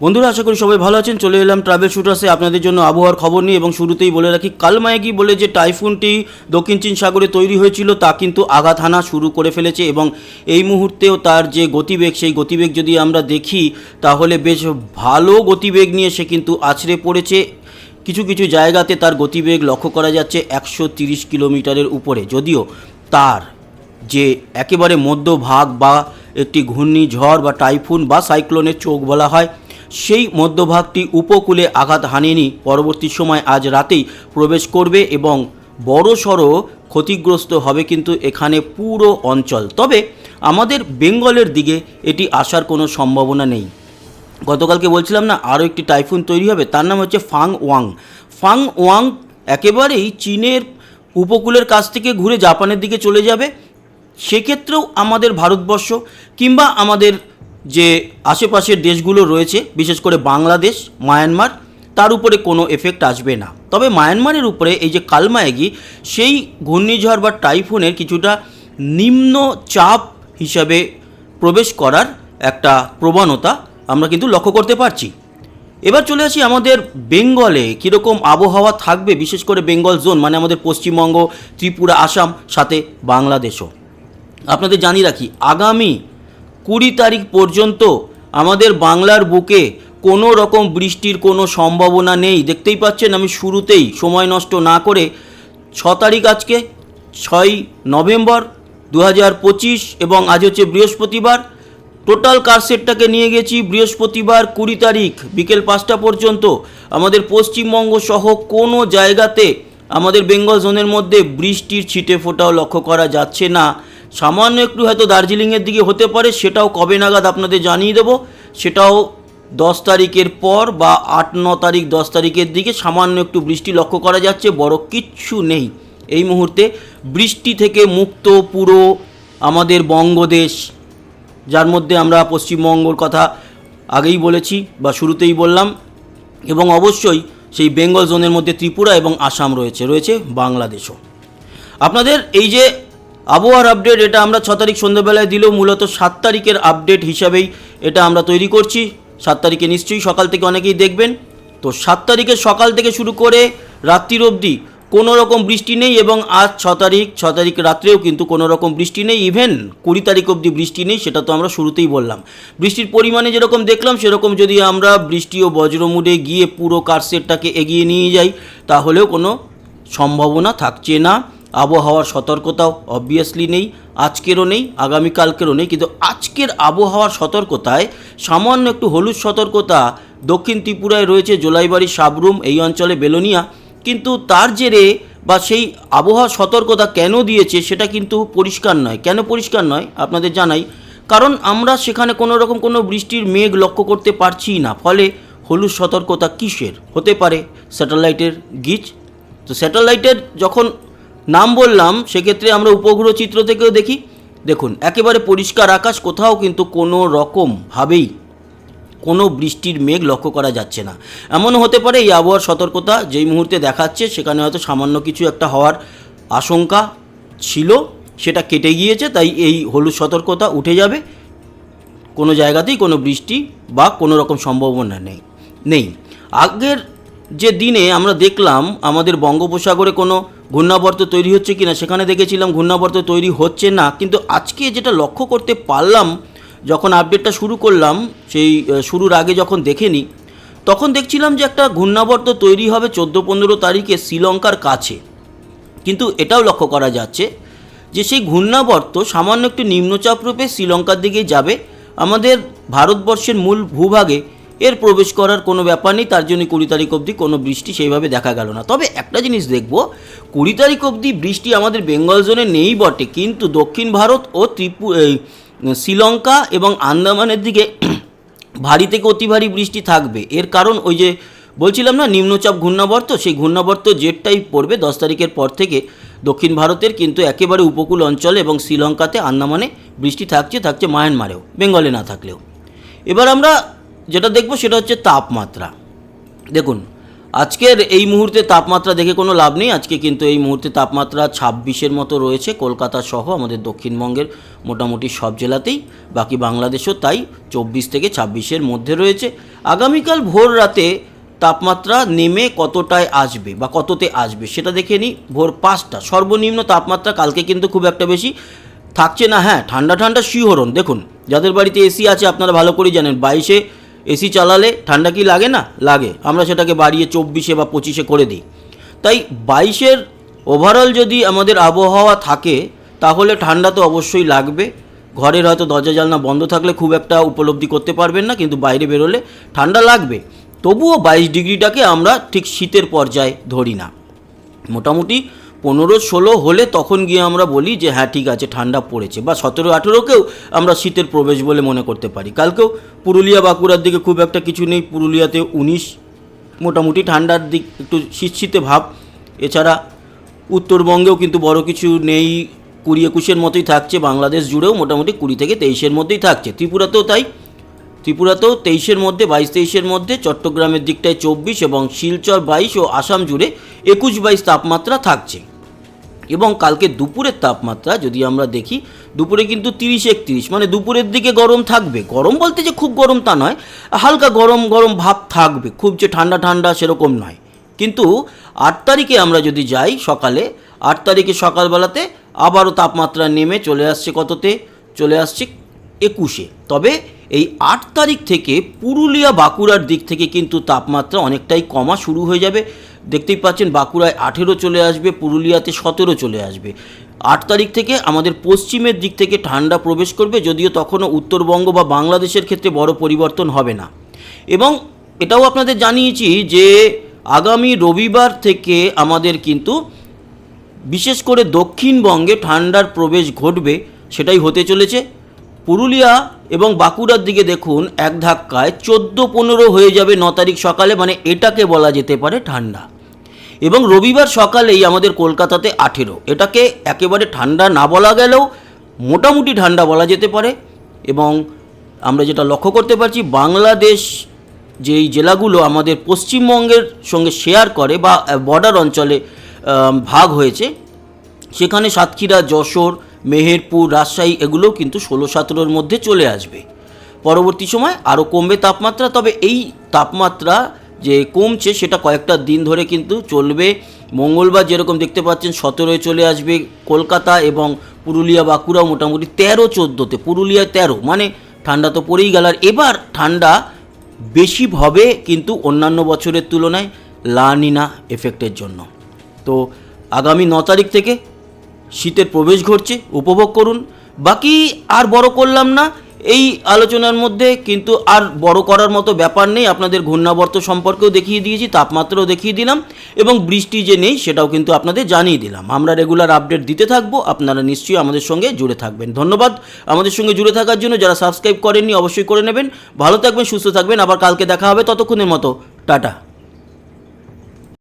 বন্ধুরা, আশা করি সবাই ভালো আছেন। চলে এলাম ট্রাভেল শুটার্সে আপনাদের জন্য আবহাওয়ার খবর নিয়ে এবং শুরুতেই বলে রাখি কালমায়াগি বলে যে টাইফুনটি দক্ষিণ চীন সাগরে তৈরি হয়েছিল, তা কিন্তু আঘাত হানা শুরু করে ফেলেছে এবং এই মুহূর্তেও তার যে গতিবেগ, সেই গতিবেগ যদি আমরা দেখি, তাহলে বেশ ভালো গতিবেগ নিয়ে সে কিন্তু আছড়ে পড়েছে। কিছু কিছু জায়গাতে তার গতিবেগ লক্ষ্য করা যাচ্ছে একশো তিরিশ কিলোমিটারের উপরে। যদিও তার যে একেবারে মধ্যভাগ বা একটি ঘূর্ণিঝড় বা টাইফুন বা সাইক্লোনের চোখ বলা হয় সেই মধ্যভাগটি উপকূলে আঘাত হানেনি। পরবর্তী সময় আজ রাতেই প্রবেশ করবে এবং বড় সড়ো ক্ষতিগ্রস্ত হবে কিন্তু এখানে পুরো অঞ্চল। তবে আমাদের বেঙ্গলের দিকে এটি আসার কোনো সম্ভাবনা নেই। গতকালকে বলছিলাম না, আরও একটি টাইফুন তৈরি হবে, তার নাম হচ্ছে ফাং ওয়াং ফাং ওয়াং একেবারেই চীনের উপকূলের কাছ থেকে ঘুরে জাপানের দিকে চলে যাবে। সেক্ষেত্রেও আমাদের ভারতবর্ষ কিংবা আমাদের যে আশেপাশের দেশগুলো রয়েছে, বিশেষ করে বাংলাদেশ, মায়ানমার, তার উপরে কোনো এফেক্ট আসবে না। তবে মায়ানমারের উপরে এই যে কালমায়াগি, সেই ঘূর্ণিঝড় বা টাইফুনের কিছুটা নিম্ন চাপ হিসাবে প্রবেশ করার একটা প্রবণতা আমরা কিন্তু লক্ষ্য করতে পারছি। এবার চলে আসি আমাদের বেঙ্গলে, কীরকম আবহাওয়া থাকবে, বিশেষ করে বেঙ্গল জোন মানে আমাদের পশ্চিমবঙ্গ, ত্রিপুরা, আসাম, সাথে বাংলাদেশও। আপনাদের জানিয়ে রাখি, আগামী কুড়ি তারিখ পর্যন্ত আমাদের বাংলার বুকে কোনো রকম বৃষ্টির কোনো সম্ভাবনা নেই। দেখতেই পাচ্ছেন আমি শুরুতেই সময় নষ্ট না করে ছ তারিখ আজকে, ছয় নভেম্বর দু হাজার পঁচিশ এবং আজ হচ্ছে বৃহস্পতিবার। টোটাল কারসেটটাকে নিয়ে গেছি, বৃহস্পতিবার কুড়ি তারিখ বিকেল পাঁচটা পর্যন্ত আমাদের পশ্চিমবঙ্গ সহ কোনো জায়গাতে আমাদের বেঙ্গল জোনের মধ্যে বৃষ্টির ছিটে ফোটাও লক্ষ্য করা যাচ্ছে না। সামান্য একটু হয়তো দার্জিলিংয়ের দিকে হতে পারে, সেটাও কবে নাগাদ আপনাদের জানিয়ে দেবো। সেটাও দশ তারিখের পর বা আট, ন তারিখ, দশ তারিখের দিকে সামান্য একটু বৃষ্টি লক্ষ্য করা যাচ্ছে, বড় কিচ্ছু নেই। এই মুহূর্তে বৃষ্টি থেকে মুক্ত পুরো আমাদের বঙ্গদেশ। যার মধ্যে আমরা পশ্চিমবঙ্গর কথা আগেই বলেছি বা শুরুতেই বললাম, এবং অবশ্যই সেই বেঙ্গল জোনের মধ্যে ত্রিপুরা এবং আসাম রয়েছে রয়েছে বাংলাদেশও। আপনাদের এই যে আবহাওয়ার আপডেট এটা আমরা ছ তারিখ সন্ধ্যাবেলায় দিলেও মূলত সাত তারিখের আপডেট হিসাবেই এটা আমরা তৈরি করছি। সাত তারিখে নিশ্চয়ই সকাল থেকে অনেকেই দেখবেন। তো সাত তারিখের সকাল থেকে শুরু করে রাত্রির অবধি কোনো রকম বৃষ্টি নেই এবং আজ ছ তারিখ ছ তারিখ রাত্রেও কিন্তু কোনো রকম বৃষ্টি নেই। ইভেন কুড়ি তারিখ অবধি বৃষ্টি নেই, সেটা তো আমরা শুরুতেই বললাম। বৃষ্টির পরিমাণে যেরকম দেখলাম, সেরকম যদি আমরা বৃষ্টি ও বজ্রমুডে গিয়ে পুরো কারসেটটাকে এগিয়ে নিয়ে যাই, তাহলেও কোনো সম্ভাবনা থাকছে না। আবহাওয়ার সতর্কতাও অবভিয়াসলি নেই, আজকেরও নেই, আগামীকালকেরও নেই, কিন্তু আজকের আবহাওয়ার সতর্কতায় সামান্য একটু হলুদ সতর্কতা দক্ষিণ ত্রিপুরায় রয়েছে, জোলাইবাড়ি, সাবরুম, এই অঞ্চলে বেলোনিয়া, কিন্তু তার জেরে বা সেই আবহাওয়া সতর্কতা কেন দিয়েছে সেটা কিন্তু পরিষ্কার নয়। কেন পরিষ্কার নয়? আপনাদের জানাই। কারণ আমরা সেখানে কোনো রকম কোনো বৃষ্টির মেঘ লক্ষ্য করতে পারছি না। ফলে হলুদ সতর্কতা কিসের? হতে পারে স্যাটেলাইটের গিচ তো স্যাটেলাইটের যখন নাম বললাম, সেক্ষেত্রে আমরা উপগ্রহ চিত্র থেকেও দেখি। দেখুন, একেবারে পরিষ্কার আকাশ, কোথাও কিন্তু কোনো রকমভাবেই কোনো বৃষ্টির মেঘ লক্ষ্য করা যাচ্ছে না। এমনও হতে পারে এই আবহাওয়ার সতর্কতা যেই মুহূর্তে দেখাচ্ছে, সেখানে হয়তো সামান্য কিছু একটা হওয়ার আশঙ্কা ছিল, সেটা কেটে গিয়েছে, তাই এই হলুদ সতর্কতা উঠে যাবে। কোনো জায়গাতেই কোনো বৃষ্টি বা কোনো রকম সম্ভাবনা নেই নেই। আগের যে দিনে আমরা দেখলাম, আমাদের বঙ্গোপসাগরে কোনো ঘূর্ণাবর্ত তৈরি হচ্ছে কিনা, সেখানে দেখেছিলাম ঘূর্ণাবর্ত তৈরি হচ্ছে না। কিন্তু আজকে যেটা লক্ষ্য করতে পারলাম, যখন আপডেটটা শুরু করলাম, সেই শুরুর আগে যখন দেখে নিই তখন দেখছিলাম যে একটা ঘূর্ণাবর্ত তৈরি হবে চোদ্দ পনেরো তারিখে শ্রীলঙ্কার কাছে। কিন্তু এটাও লক্ষ্য করা যাচ্ছে যে সেই ঘূর্ণাবর্ত সামান্য একটু নিম্নচাপ রূপে শ্রীলঙ্কার দিকে যাবে। আমাদের ভারতবর্ষের মূল ভূভাগে এর প্রবেশ করার কোনো ব্যাপার নেই তার জন্য কুড়ি তারিখ অবধি কোনো বৃষ্টি সেইভাবে দেখা গেল না। তবে একটা জিনিস দেখব কুড়ি তারিখ অবধি বৃষ্টি আমাদের বেঙ্গল জোনে নেই বটে কিন্তু দক্ষিণ ভারত ও ত্রিপু এই, শ্রীলঙ্কা এবং আন্দামানের দিকে ভারী থেকে অতি ভারী বৃষ্টি থাকবে। এর কারণ ওই যে বলছিলাম না নিম্নচাপ ঘূর্ণাবর্ত সেই ঘূর্ণাবর্ত জেটটাই পড়বে দশ তারিখের পর থেকে দক্ষিণ ভারতের কিন্তু একেবারে উপকূল অঞ্চলে এবং শ্রীলঙ্কাতে আন্দামানে বৃষ্টি থাকছে থাকছে মায়ানমারেও বেঙ্গলে না থাকলেও। এবার আমরা যেটা দেখব সেটা হচ্ছে তাপমাত্রা। দেখুন, আজকের এই মুহূর্তে তাপমাত্রা দেখে কোনো লাভ নেই। আজকে কিন্তু এই মুহূর্তে তাপমাত্রা ছাব্বিশের মতো রয়েছে। কলকাতা সহ আমাদের দক্ষিণবঙ্গের মোটামুটি সব জেলাতেই, বাকি বাংলাদেশও তাই চব্বিশ থেকে ছাব্বিশের মধ্যে রয়েছে। আগামীকাল ভোর রাতে তাপমাত্রা নেমে কতটায় আসবে বা কততে আসবে সেটা দেখে নিই। ভোর পাঁচটা, সর্বনিম্ন তাপমাত্রা কালকে কিন্তু খুব একটা বেশি থাকছে না। হ্যাঁ ঠান্ডা ঠান্ডা শিহরণ। দেখুন, যাদের বাড়িতে এসি আছে আপনারা ভালো করেই জানেন, বাইশে এসি চালালে ঠান্ডা কি লাগে না? লাগে। আমরা সেটাকে বাড়িয়ে চব্বিশে বা পঁচিশে করে দিই। তাই বাইশের ওভারঅল যদি আমাদের আবহাওয়া থাকে, তাহলে ঠান্ডা তো অবশ্যই লাগবে। ঘরের হয়তো দরজা জানলা বন্ধ থাকলে খুব একটা উপলব্ধি করতে পারবেন না, কিন্তু বাইরে বেরোলে ঠান্ডা লাগবে। তবুও বাইশ ডিগ্রিটাকে আমরা ঠিক শীতের পর্যায়ে ধরি না। মোটামুটি পনেরো ষোলো হলে তখন গিয়ে আমরা বলি যে হ্যাঁ ঠিক আছে, ঠান্ডা পড়েছে। বা সতেরো আঠেরোকেও আমরা শীতের প্রবেশ বলে মনে করতে পারি। কালকেও পুরুলিয়া বাঁকুড়ার দিকে খুব একটা কিছু নেই। পুরুলিয়াতে উনিশ, মোটামুটি ঠান্ডার দিক, একটু শীত শীতে ভাব। এছাড়া উত্তরবঙ্গেও কিন্তু বড় কিছু নেই। কুড়ি একুশের মতোই থাকছে। বাংলাদেশ জুড়েও মোটামুটি কুড়ি থেকে তেইশের মধ্যেই থাকছে। ত্রিপুরাতেও তাই। ত্রিপুরাতেও তেইশের মধ্যে, বাইশ তেইশের মধ্যে, চট্টগ্রামের দিকটায় চব্বিশ এবং শিলচর বাইশ ও আসাম জুড়ে একুশ বাইশ তাপমাত্রা থাকছে। এবং কালকে দুপুরের তাপমাত্রা যদি আমরা দেখি, দুপুরে কিন্তু তিরিশ একত্রিশ মানে দুপুরের দিকে গরম থাকবে। গরম বলতে যে খুব গরম তা নয়, হালকা গরম গরম ভাব থাকবে। খুব যে ঠান্ডা ঠান্ডা সেরকম নয়। কিন্তু আট তারিখে আমরা যদি যাই সকালে, আট তারিখে সকালবেলাতে আবারও তাপমাত্রা নেমে চলে আসছে কততে? চলে আসছে একুশে। তবে এই আট তারিখ থেকে পুরুলিয়া বাঁকুড়ার দিক থেকে কিন্তু তাপমাত্রা অনেকটাই কমা শুরু হয়ে যাবে। দেখতেই পাচ্ছেন বাঁকুড়ায় আঠেরো চলে আসবে, পুরুলিয়াতে সতেরো চলে আসবে। আট তারিখ থেকে আমাদের পশ্চিমের দিক থেকে ঠান্ডা প্রবেশ করবে, যদিও তখনও উত্তরবঙ্গ বা বাংলাদেশের ক্ষেত্রে বড় পরিবর্তন হবে না। এবং এটাও আপনাদের জানিয়েছি যে আগামী রবিবার থেকে আমাদের কিন্তু বিশেষ করে দক্ষিণবঙ্গে ঠান্ডার প্রবেশ ঘটবে, সেটাই হতে চলেছে। পুরুলিয়া এবং বাঁকুড়ার দিকে দেখুন, এক ধাক্কায় চোদ্দ পনেরো হয়ে যাবে ন তারিখ সকালে মানে এটাকে বলা যেতে পারে ঠান্ডা। এবং রবিবার সকালেই আমাদের কলকাতাতে আঠেরো। এটাকে একেবারে ঠান্ডা না বলা গেলেও মোটামুটি ঠান্ডা বলা যেতে পারে। এবং আমরা যেটা লক্ষ্য করতে পারছি, বাংলাদেশ যেই জেলাগুলো আমাদের পশ্চিমবঙ্গের সঙ্গে শেয়ার করে বা বর্ডার অঞ্চলে ভাগ হয়েছে, সেখানে সাতক্ষীরা, যশোর মেহেরপুর, রাজশাহী এগুলোও কিন্তু ষোলো সতেরোর মধ্যে চলে আসবে। পরবর্তী সময় আরও কমবে তাপমাত্রা, তবে এই তাপমাত্রা যে কমছে সেটা কয়েকটা দিন ধরে কিন্তু চলবে। মঙ্গলবার যেরকম দেখতে পাচ্ছেন, সতেরোয় চলে আসবে কলকাতা এবং পুরুলিয়া বাঁকুড়া মোটামুটি তেরো, চোদ্দোতে, পুরুলিয়ায় তেরো মানে ঠান্ডা তো পড়েই গেল। আর এবার ঠান্ডা বেশি হবে কিন্তু অন্যান্য বছরের তুলনায় লানিনা এফেক্টের জন্য। তো আগামী ন তারিখ থেকে শীতের প্রবেশ ঘটছে, উপভোগ করুন। বাকি আর বড় করলাম না, এই আলোচনার মধ্যে কিন্তু আর বড় করার মতো ব্যাপার নেই। আপনাদের ঘূর্ণাবর্ত সম্পর্কেও দেখিয়ে দিয়েছি, তাপমাত্রাও দেখিয়ে দিলাম এবং বৃষ্টি যে নেই সেটাও কিন্তু আপনাদের জানিয়ে দিলাম। আমরা রেগুলার আপডেট দিতে থাকব, আপনারা নিশ্চয়ই আমাদের সঙ্গে জুড়ে থাকবেন। ধন্যবাদ। আমাদের সঙ্গে জুড়ে থাকার জন্য যারা সাবস্ক্রাইব করেননি অবশ্যই করে নেবেন। ভালো থাকবেন, সুস্থ থাকবেন। আবার কালকে দেখা হবে, ততক্ষণের মতো। টাটা।